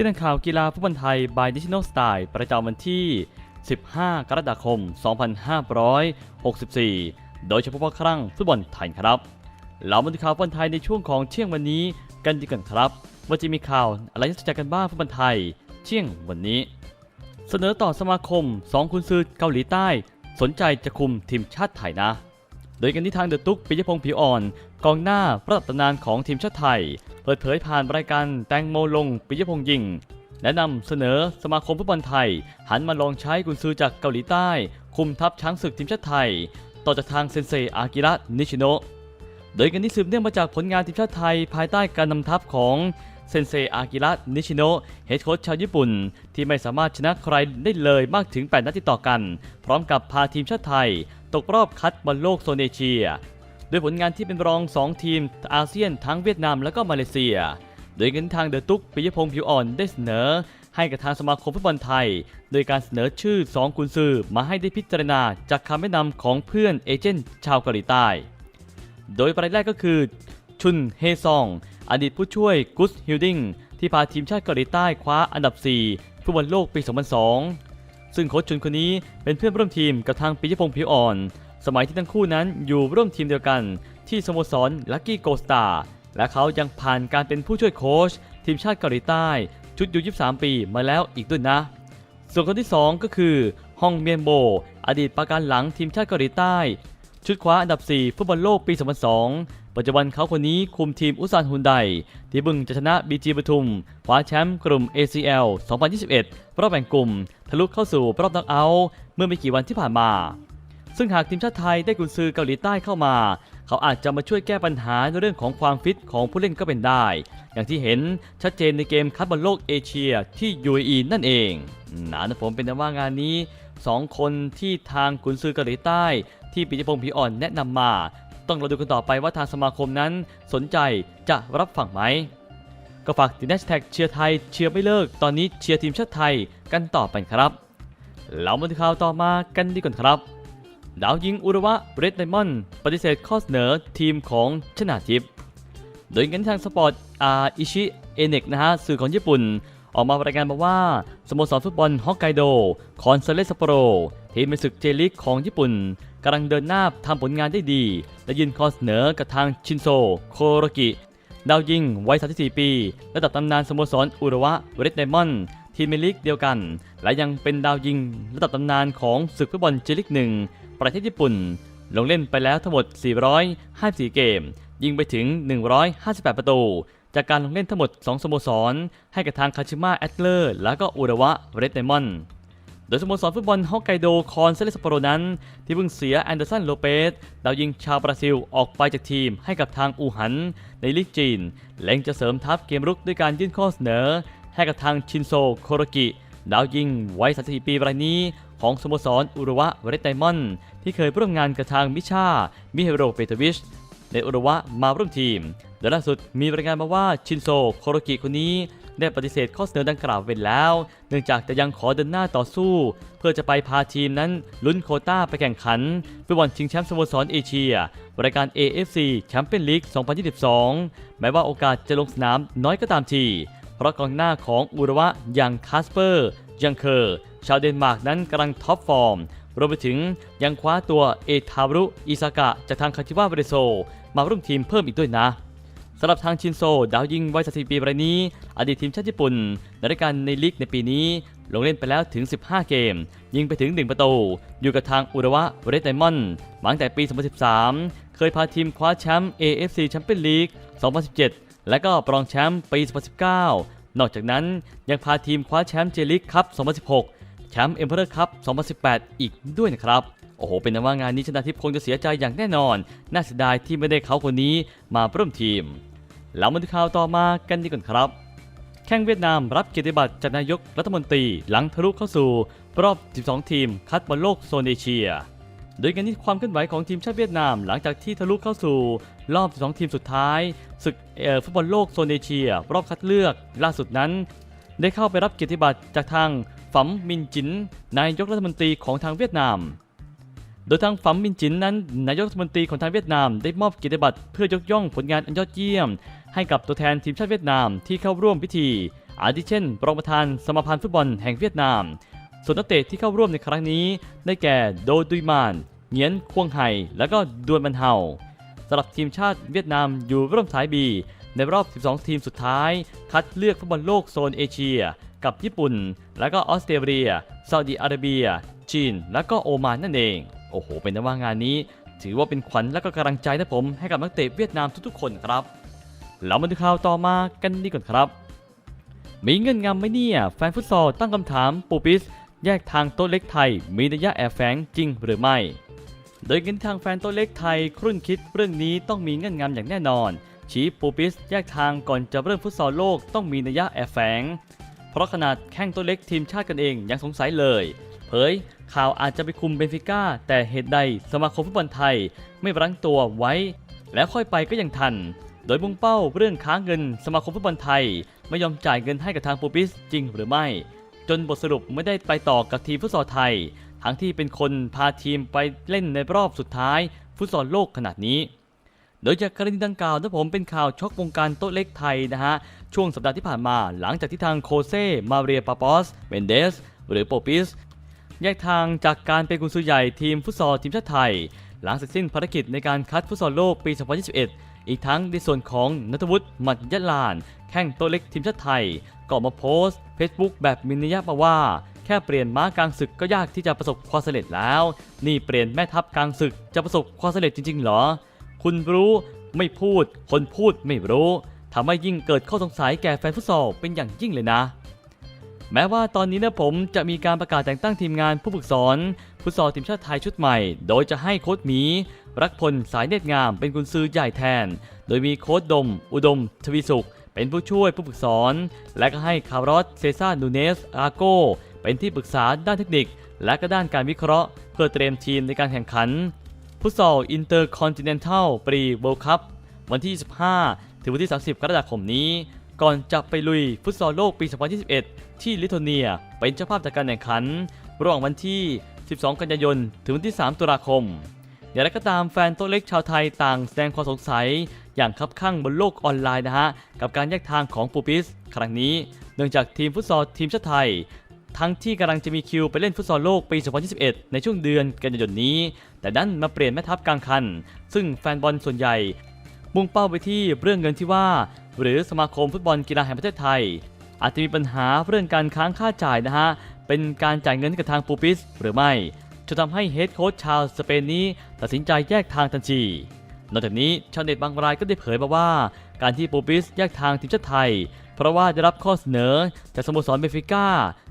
ที่นักข่าวกีฬาฟุตบอลไทย by National Style ประจำวันที่ 15 กรกฎาคม 2564 โดยเฉพาะครั้งฟุตบอลไทยครับเรามาดูข่าวฟุตบอลไทยในช่วงของเที่ยงวันนี้กันดีกันครับ ว่าจะมีข่าวอะไรน่าสนใจกันบ้างฟุตบอลไทย เที่ยงวันนี้ เสนอต่อสมาคม 2 คุณซือเกาหลีใต้ สนใจจะคุมทีมชาติไทยนะ โดยกันที่ทางเดอะตุ๊กปิยพงศ์ผิวอ่อน กองหน้าประดับตำนานของทีมชาติไทย เปิดเผยผ่านรายการแตงโมลงปิยพงศ์ยิง แนะนำเสนอสมาคมฟุตบอลไทย หันมาลองใช้กุนซือจากเกาหลีใต้ คุมทัพช้างศึกทีมชาติไทย ต่อจากทางเซนเซอากิระนิชิโนะโดยกันที่สืบเนื่องมาจากผลงานทีมชาติไทย ภายใต้การนำทัพของเซนเซอากิระนิชิโนะเฮดโค้ชชาวญี่ปุ่น ที่ไม่สามารถชนะใครได้เลยมากถึง 8 นัดติดต่อกัน พร้อมกับพาทีมชาติไทย ตกรอบคัดบอลโลกโซนเอเชีย ด้วยผลงานที่เป็นรอง 2 ทีมอาเซียนทั้งเวียดนามและก็มาเลเซีย โดยกันทางเดอะตุ๊กปิยพงศ์ผิวอ่อนได้เสนอ ให้กับทางสมาคมฟุตบอลไทย โดยการเสนอชื่อ 2 กุนซือมาให้ได้พิจารณาจากคำแนะนำของเพื่อนเอเจนต์ชาวเกาหลีใต้ โดยประเด็นแรกก็คือ ชุนเฮซอง อดีตผู้ช่วยกุสฮิลดิงที่พาทีมชาติเกาหลีใต้คว้าอันดับ 4 ฟุตบอลโลกปี 2002 ซึ่งโค้ชชุนคนนี้เป็นเพื่อนร่วมทีมกับทางปิยพงศ์ผิวอ่อน สมัยที่ทั้งคู่นั้นอยู่ร่วมทีมเดียวกัน ที่สโมสรลักกี้โกสตาและเขายังผ่านการเป็นผู้ช่วยโค้ชทีมชาติเกาหลีใต้ ชุดยู23 ปีมาแล้วอีกด้วยนะ ส่วนคนที่ 2 ก็คือฮองเมียนโบ อดีตประการหลังทีมชาติเกาหลีใต้ ชุดคว้าอันดับ 4 ฟุตบอลโลกปี 2002 ปัจจุบันเขาคนนี้คุมทีมอุซานฮุนได ที่บึงจะชนะบีจีปทุมคว้าแชมป์กลุ่ม ACL 2021 รอบแบ่งกลุ่ม ทะลุเข้าสู่รอบน็อกเอาท์เมื่อไม่กี่วันที่ผ่านมา ซึ่งหากทีมชาติไทยได้กุนซือเกาหลีใต้เข้ามา เขาอาจจะมาช่วยแก้ปัญหาในเรื่องของความฟิตของผู้เล่นก็เป็นได้ อย่างที่เห็นชัดเจนในเกมคัดบอลโลกเอเชียที่ UAE นั่นเองนะนะผมเป็นแต่ว่างานนี้ 2 คนที่ทางกุนซือเกาหลีใต้ ที่ปิยพงศ์ผีอ่อนแนะนำมา ต้องเราดูกันต่อไปว่าทางสมาคมนั้นสนใจจะรับฟังไหมก็ฝากติดแฮชแท็กเชียร์ไทยเชียร์ไม่เลิกตอนนี้เชียร์ทีมชาติไทยกันต่อไปครับเรามาดูข่าวต่อมากันดีก่อนครับ ดาวยิงอุระวะเรดไดมอนด์ปฏิเสธข้อเสนอทีมของชนาทิพย์โดยกันทางสปอร์ตอาอิชิเอเนกนะฮะสื่อของญี่ปุ่น ออกมารายงานมาว่า สโมสรฟุตบอลฮอกไกโด คอนเซเลสโปโร ทีมในศึกเจลิกของญี่ปุ่นกำลังเดินหน้าทำผลงานได้ดี และยื่นข้อเสนอกับทางชินโซ โคโรกิ ดาวยิงวัย 34 ปี ระดับตำนานสโมสรอุระวะเรดไดมอนด์ทีมในลีกเดียวกัน และยังเป็นดาวยิงระดับตำนานของศึกฟุตบอลเจลิกหนึ่ง ประเทศญี่ปุ่น ลงเล่นไปแล้วทั้งหมด 454 เกม ยิงไปถึง 158 ประตู จากการลงเล่นทั้งหมด 2 สโมสร ให้กับทางคาชิมะแอตเลอร์ และก็อุระวะเรดไดมอนด์โดยสโมสรฟุตบอลฮอกไกโดคอนเซเลสโปโรนั้น ที่เพิ่งเสียแอนเดอร์สันโลเปสดาวยิงชาวบราซิลออกไปจากทีมให้กับทางอูหัน ในลีกจีนเล็งจะเสริมทัพเกมรุกด้วยการยื่นข้อเสนอ ให้กับทางชินโซโคโรกิ ดาวยิงวัย34ปีรายนี้ของสโมสรอุระวะเรดไดมอนด์ที่เคยร่วมงานกับทางมิชา มิเฮโรเปโตวิชในอุระวะมาร่วมทีมโดยล่าสุดมีรายงานมาว่าชินโซโคโรกิคนนี้ได้ปฏิเสธข้อเสนอดังกล่าวไปแล้ว เนื่องจากจะยังขอเดินหน้าต่อสู้ เพื่อจะไปพาทีมนั้นลุ้นโคต้าไปแข่งขันฟุตบอลชิงแชมป์สโมสรเอเชียรายการ AFC แชมเปี้ยนลีก 2022 แม้ว่าโอกาสจะลงสนามน้อยก็ตามที เพราะกองหน้าของอุระวะอย่างคาสเปอร์ยังเคอร์ชาวเดนมาร์กนั้นกำลังท็อปฟอร์ม รวมไปถึงยังคว้าตัวเอทารุอิซากะจากทางคาชิวะเบรโซ มาร่วมทีมเพิ่มอีกด้วยนะสำหรับทางชินโซ ดาวยิงวัย34ปีรายนี้ อดีตทีมชาติญี่ปุ่นในรายการในลีกในปีนี้ ลงเล่นไปแล้วถึง 15 เกม ยิงไปถึง 1 ประตู อยู่กับทางอุระวะเรดไดมอนด์มาตั้งแต่ปี 2013 เคยพาทีมคว้าแชมป์ AFC แชมเปี้ยนลีก 2017 และก็ปรองแชมป์ปี 2019 นอกจากนั้นยังพาทีมคว้าแชมป์เจลิกคัพ 2016 แชมป์เอ็มเพอร์คัพ 2018 อีกด้วยนะครับ โอ้โห เป็นนว่างานนี้ชนะทิพย์คงจะเสียใจอย่างแน่นอน น่าเสียดายที่ไม่ได้เขาคนนี้มาร่วมทีม แล้วมาดูข่าวต่อมากันดีก่อนครับ แข่งเวียดนามรับเกียรติบัตรจากนายกรัฐมนตรีหลังทะลุเข้าสู่รอบ 12 ทีมคัดบอลโลกโซนเอเชีย โดยกันที่ความเคลื่อนไหวของทีมชาติเวียดนาม หลังจากที่ทะลุเข้าสู่ รอบ 12 ทีมสุดท้ายศึกฟุตบอลโลกโซนเอเชีย รอบคัดเลือกล่าสุดนั้น ได้เข้าไปรับเกียรติบัตรจากทางฝัมมินจินนายกรัฐมนตรีของทางเวียดนาม โดยทางฝัมมินจินนั้นนายกรัฐมนตรีของทางเวียดนาม ได้มอบเกียรติบัตรเพื่อยกย่องผลงานอันยอดเยี่ยม ให้กับตัวแทนทีมชาติเวียดนามที่เข้าร่วมพิธีอาทิเช่นรองประธานสมาพันธ์ฟุตบอลแห่งเวียดนาม ส่วนนักเตะที่เข้าร่วมในครั้งนี้ ได้แก่โดดุยมานเงียนควงไห่และก็ดวนบันเฮาสำหรับทีมชาติเวียดนามอยู่ร่วมสายบีในรอบ 12 ทีมสุดท้าย คัดเลือกฟุตบอลโลกโซนเอเชีย กับญี่ปุ่น และก็ออสเตรเลียซาอุดิอาระเบีย จีน และก็โอมานนั่นเอง โอ้โห เป็นนว่างานนี้ ถือว่าเป็นขวัญและก็กำลังใจนะผมให้กับนักเตะเวียดนามทุกๆคนครับเรามาดูข่าวต่อมากันดีก่อนครับ มีเงื่อนงำไหมเนี่ย แฟนฟุตซอลตั้งคำถามปูปิส แยกทางโต๊ะเล็กไทยมีนัยยะแอบแฝงจริงหรือไม่ โดยเงินทางแฟนโต๊ะเล็กไทยครุ่นคิดเรื่องนี้ต้องมีเงื่อนงำอย่างแน่นอน ชี้ปูปิสแยกทางก่อนจะเริ่มฟุตซอลโลกต้องมีนัยยะแอบแฝง เพราะขนาดแข้งโต๊ะเล็กทีมชาติกันเองยังสงสัยเลย เผยข่าวอาจจะไปคุมเบนฟิก้า แต่เหตุใดสมาคมฟุตบอลไทยไม่รั้งตัวไว้ แล้วค่อยไปก็ยังทัน โดยมุ่งเป้าเรื่องค้างเงิน สมาคมฟุตบอลไทย ไม่ยอมจ่ายเงินให้กับทางปูปิสจริงหรือไม่ จนบทสรุปไม่ได้ไปต่อกับทีมฟุตซอลไทย ทั้งที่เป็นคนพาทีมไปเล่นในรอบสุดท้ายฟุตซอลโลกขนาดนี้ โดยจากกรณีดังกล่าวนะผมเป็นข่าวช็อกวงการโต๊ะเล็กไทยนะฮะ ช่วงสัปดาห์ที่ผ่านมาหลังจากที่ทางโคเซ่ มาเรียปาปอส เมนเดส หรือโปปิสแยกทางจากการเป็นกุนซือใหญ่ทีมฟุตซอลทีมชาติไทย หลังเสร็จสิ้นภารกิจในการคัดฟุตซอลโลกปี 2021 อีกทั้งในส่วนของนัทวุฒิหมัดยะลาน แข้งโตเล็กทีมชาติไทยก็มาโพสต์ Facebook แบบมินิยะมาว่า แค่เปลี่ยนม้ากลางศึกก็ยากที่จะประสบความสำเร็จแล้ว นี่เปลี่ยนแม่ทัพกลางศึกจะประสบความสำเร็จจริงๆหรอ คุณรู้ไม่พูด คนพูดไม่รู้ทำให้ยิ่งเกิดข้อสงสัยแก่แฟนฟุตซอลเป็นอย่างยิ่งเลยนะแม้ว่าตอนนี้นะผมจะมีการประกาศแต่งตั้งทีมงานผู้ฝึกสอนฟุตซอลทีมชาติไทยชุดใหม่ โดยจะให้โค้ชหมี รักพลสายเนตรงามเป็นกุนซือใหญ่แทน โดยมีโค้ชดม อุดม ทวีสุข เป็นผู้ช่วยผู้ฝึกสอน และก็ให้คาร์ลอสเซซ่านูเนส อาโกเป็นที่ปรึกษาด้านเทคนิค และก็ด้านการวิเคราะห์ เพื่อเตรียมทีมในการแข่งขันฟุตซอลอินเตอร์คอนติเนนทัลปรีเวิลด์คัพวันที่ 25 ถึงวันที่ 30 กรกฎาคมนี้ ก่อนจะไปลุยฟุตซอลโลกปี 2021 ที่ลิทัวเนีย เป็นเจ้าภาพจัดการแข่งขัน ระหว่างวันที่ 12 กันยายน ถึงวันที่ 3 ตุลาคม อย่างไรก็ตามแฟนโต๊ะเล็กชาวไทยต่างแสดงความสงสัย อย่างคับข้างบนโลกออนไลน์นะฮะ กับการแยกทางของปูปิส ครั้งนี้ เนื่องจากทีมฟุตซอลทีมชาติไทย ทั้งที่กำลังจะมีคิวไปเล่นฟุตซอลโลกปี 2021 ในช่วงเดือนกันยายนนี้ แต่ดันมาเปลี่ยนแม่ทัพกลางคัน ซึ่งแฟนบอลส่วนใหญ่ มุ่งเป้าไปที่เรื่องเงินที่ว่า หรือสมาคมฟุตบอลกีฬาแห่งประเทศไทย อาจจะมีปัญหาเรื่องการค้างค่าจ่ายนะฮะเป็นการจ่ายเงินให้กับทางปูปิสหรือไม่ จนทำให้เฮดโค้ชชาวสเปนนี้ตัดสินใจแยกทางทันที นอกจากนี้ชาวเน็ตบางรายก็ได้เผยมาว่า การที่ปูปิสแยกทางทีมชาติไทย เพราะว่าได้รับข้อเสนอจากสโมสรเบฟิก้า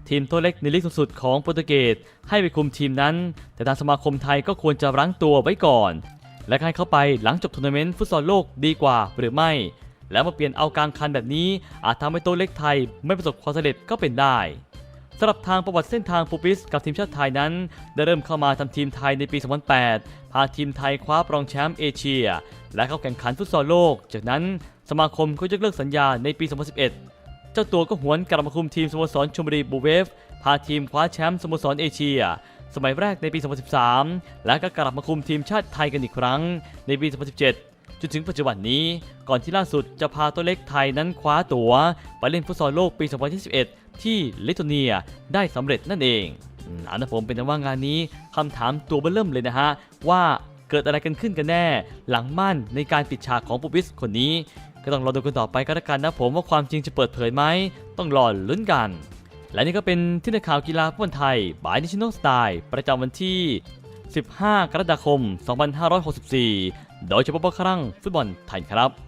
ทีมตัวเล็กในลีกสูงสุดของโปรตุเกสให้ไปคุมทีมนั้น แต่ทางสมาคมไทยก็ควรจะรั้งตัวไว้ก่อน และให้เข้าไปหลังจบทัวร์นาเมนต์ฟุตซอลโลกดีกว่าหรือไม่ แล้วมาเปลี่ยนเอากลางคันแบบนี้ อาจทำให้ตัวเล็กไทยไม่ประสบความสำเร็จก็เป็นได้ สำหรับทางประวัติเส้นทางปูปิสกับทีมชาติไทยนั้น ได้เริ่มเข้ามาทำทีมไทยในปี 2008 พาทีมไทยคว้ารองแชมป์เอเชีย และเข้าแข่งขันฟุตซอลโลก จากนั้นสมาคมก็ยกเลิกสัญญาในปี 2011 เจ้าตัวก็หวนกลับมาคุมทีมสโมสรชลบุรีบูเวฟ พาทีมคว้าแชมป์สโมสรเอเชีย สมัยแรกในปี 2013 และก็กลับมาคุมทีมชาติไทยกันอีกครั้งในปี 2017จนถึงปัจจุบันนี้ก่อนที่ล่าสุดจะพาตัวเล็กไทยนั้นคว้าตั๋ว ไปเล่นฟุตซอลโลกปี 2021 ที่ลิทัวเนียได้สำเร็จนั่นเองอืมเอันะผมเป็นแต่ว่างานนี้คำถามตัวเบื้อเริ่มเลยนะฮะ ว่าเกิดอะไรกันขึ้นกันแน่ หลังม่านในการปิดฉากของปูปิสคนนี้ ก็ต้องรอดูกันต่อไปก็แล้วกันนะผมว่าความจริงจะเปิดเผยไหมต้องรอลุ้นกัน และนี่ก็เป็นที่ในข่าวกีฬาฟุตบอลไทยบายนิชโนสไตล์ประจำวันที่ 15 กรกฎาคม 2564 โดยเฉพาะครั้งฟุตบอลไทยครับ